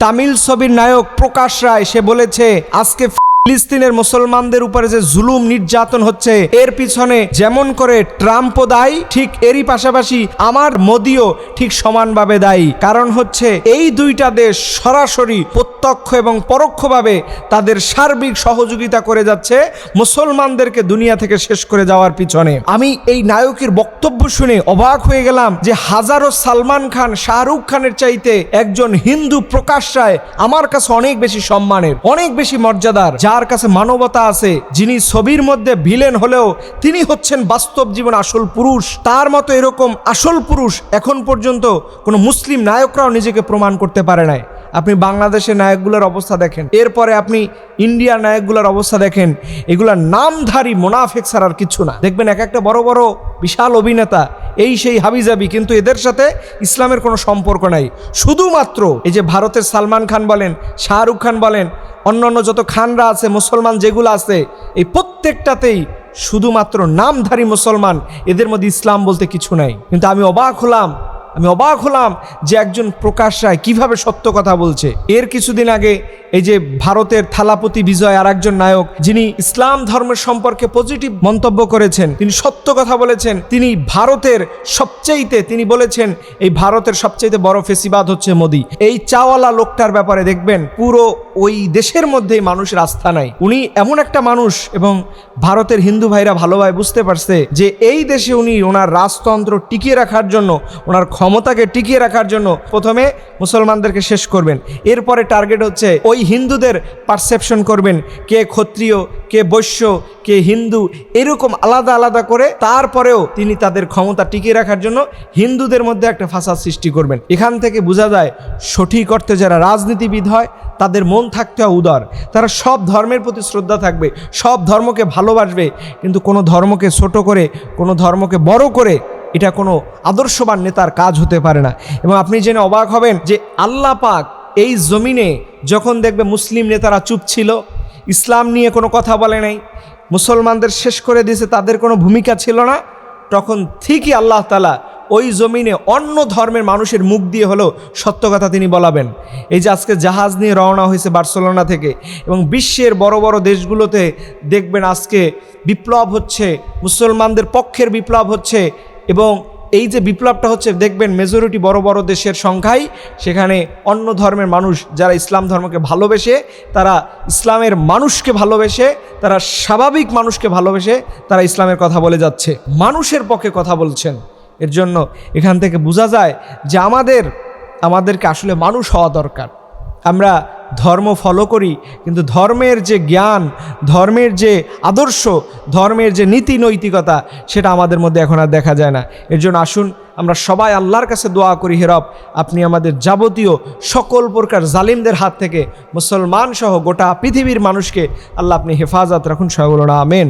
তামিল ছবির নায়ক প্রকাশ রায় সে বলেছে আজকে ফিলিস্তিনের মুসলমানদের উপরে যে জুলুম নির্যাতন হচ্ছে, এর পিছনে যেমন করে ট্রাম্পও দায়ী, ঠিক এরই পাশাপাশি আমার মোদিও ঠিক সমানভাবে দায়ী। কারণ হচ্ছে এই দুইটা দেশ সরাসরি প্রত্যক্ষ এবং পরোক্ষভাবে তাদের সার্বিক সহযোগিতা করে যাচ্ছে মুসলমানদেরকে দুনিয়া থেকে শেষ করে যাওয়ার পিছনে। আমি এই নায়কের বক্তব্য শুনে অবাক হয়ে গেলাম যে হাজারো সালমান খান, শাহরুখ খানের চাইতে একজন হিন্দু প্রকাশ রায় আমার কাছে অনেক বেশি সম্মানের, অনেক বেশি মর্যাদার যার কাছে মানবতা আছে, যিনি ছবির মধ্যে ভিলেন হলেও তিনি হচ্ছেন বাস্তব জীবন আসল পুরুষ। তার মতো এরকম আসল পুরুষ এখন পর্যন্ত কোনো মুসলিম নায়করাও নিজেকে প্রমাণ করতে পারে নাই। আপনি বাংলাদেশের নায়কগুলোর অবস্থা দেখেন, এরপরে আপনি ইন্ডিয়ার নায়কগুলোর অবস্থা দেখেন এগুলা নামধারী মোনাফেক ছাড়া আর কিছু না। দেখবেন এক একটা বড় বড় বিশাল অভিনেতা এই সেই হাবিজাবি, কিন্তু এদের সাথে ইসলামের কোনো সম্পর্ক নাই। শুধুমাত্র এই যে ভারতের সালমান খান বলেন, শাহরুখ খান বলেন, অন্যান্য যত খানরা আছে, মুসলমান যেগুলো আছে, এই প্রত্যেকটাতেই শুধুমাত্র নামধারী মুসলমান, এদের মধ্যে ইসলাম বলতে কিছু নাই। কিন্তু আমি অবাক হলাম আমি অবাক হলাম যে একজন প্রকাশ রায় কীভাবে সত্য কথা বলছে। এর কিছুদিন আগে এই যে ভারতের থালাপতি বিজয় আর একজন নায়ক, যিনি ইসলাম ধর্মের সম্পর্কে পজিটিভ মন্তব্য করেছেন, তিনি সত্য কথা বলেছেন, তিনি ভারতের সবচাইতে, তিনি বলেছেন, এই ভারতের সবচাইতে বড় ফেসিবাদ হচ্ছে মোদি। এই চাওয়ালা লোকটার ব্যাপারে দেখবেন, পুরো ওই দেশের মধ্যেই মানুষের আস্থা নাই। উনি এমন একটা মানুষ এবং ভারতের হিন্দু ভাইরা ভালোভাবে বুঝতে পারছে যে এই দেশে উনি ওনার রাজতন্ত্র টিকিয়ে রাখার জন্য ওনার ক্ষমতাকে টিকিয়ে রাখার জন্য প্রথমে মুসলমানদেরকে শেষ করবেন। এরপরে টার্গেট হচ্ছে ওই হিন্দুদের পারসেপশন করবেন, কে ক্ষত্রিয়, কে বৈশ্য, কে হিন্দু, এরকম আলাদা আলাদা করে তারপরেও তিনি তাদের ক্ষমতা টিকিয়ে রাখার জন্য হিন্দুদের মধ্যে একটা ফাসাদ সৃষ্টি করবেন। এখান থেকে বোঝা যায় সঠিক অর্থে যারা রাজনীতিবিদ হয়, তাদের মন থাকতে হয় উদার। তারা সব ধর্মের প্রতি শ্রদ্ধা থাকবে, সব ধর্মকে ভালোবাসবে, কিন্তু কোনো ধর্মকে ছোট করে, কোনো ধর্মকে বড় করে এটা কোনো আদর্শবান নেতার কাজ হতে পারে না। এবং আপনি জেনে অবাক হবেন যে আল্লাহ পাক এই জমিনে যখন দেখবে মুসলিম নেতারা চুপ ছিল, ইসলাম নিয়ে কোনো কথা বলে নাই, মুসলমানদের শেষ করে দিয়েছে, তাদের কোনো ভূমিকা ছিল না, তখন ঠিকই আল্লাহ তালা ওই জমিনে অন্য ধর্মের মানুষের মুখ দিয়ে হলেও সত্য কথা তিনি বলাবেন। এই যে আজকে জাহাজ নিয়ে রওনা হয়েছে বার্সেলোনা থেকে এবং বিশ্বের বড় বড় দেশগুলোতে দেখবেন আজকে বিপ্লব হচ্ছে, মুসলমানদের পক্ষের বিপ্লব হচ্ছে এবং এই যে বিপ্লবটা হচ্ছে, দেখবেন মেজরিটি বড় বড় দেশের সংখ্যাই সেখানে অন্য ধর্মের মানুষ যারা ইসলাম ধর্মকে ভালোবেসে, তারা ইসলামের মানুষকে ভালোবেসে, তারা স্বাভাবিক মানুষকে ভালোবেসে তারা ইসলামের কথা বলে যাচ্ছে, মানুষের পক্ষে কথা বলছেন। এর জন্য এখান থেকে বোঝা যায় যে আমাদের, আমাদেরকে আসলে মানুষ হওয়া দরকার। আমরা ধর্ম ফলো করি, কিন্তু ধর্মের যে জ্ঞান, ধর্মের যে আদর্শ, ধর্মের যে নীতি নৈতিকতা, সেটা আমাদের মধ্যে এখন আর দেখা যায় না। এর জন্য আসুন, আমরা সবাই আল্লাহর কাছে দোয়া করি হেরব আপনি আমাদের যাবতীয় সকল প্রকার জালিমদের হাত থেকে মুসলমান সহ গোটা পৃথিবীর মানুষকে আল্লাহ আপনি হেফাজত রাখুন সহগুলো আমেন।